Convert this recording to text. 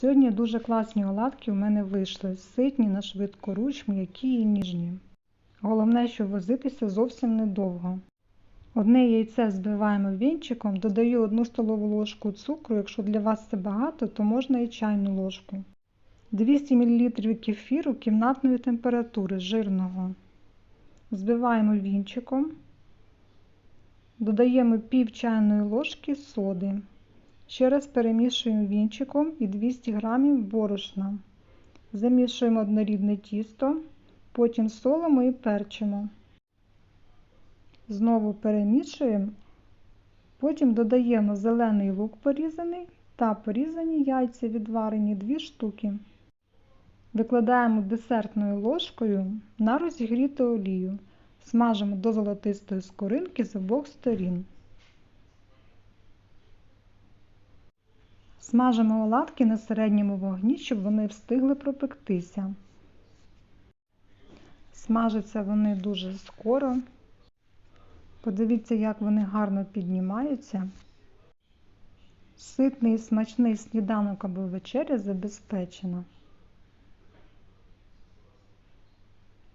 Сьогодні дуже класні оладки у мене вийшли. Ситні на швидкоруч, м'які і ніжні. Головне, що возитися зовсім недовго. Одне яйце збиваємо вінчиком, додаю 1 столову ложку цукру. Якщо для вас це багато, то можна і чайну ложку. 200 мл кефіру кімнатної температури жирного. Збиваємо вінчиком. Додаємо пів чайної ложки соди. Ще раз перемішуємо вінчиком і 200 г борошна. Замішуємо однорідне тісто, потім солимо і перчимо. Знову перемішуємо, потім додаємо зелений лук порізаний та порізані яйця відварені 2 штуки. Викладаємо десертною ложкою на розігріту олію. Смажимо до золотистої скоринки з обох сторін. Смажимо оладки на середньому вогні, щоб вони встигли пропектися. Смажаться вони дуже скоро. Подивіться, як вони гарно піднімаються. Ситний і смачний сніданок або вечеря забезпечено.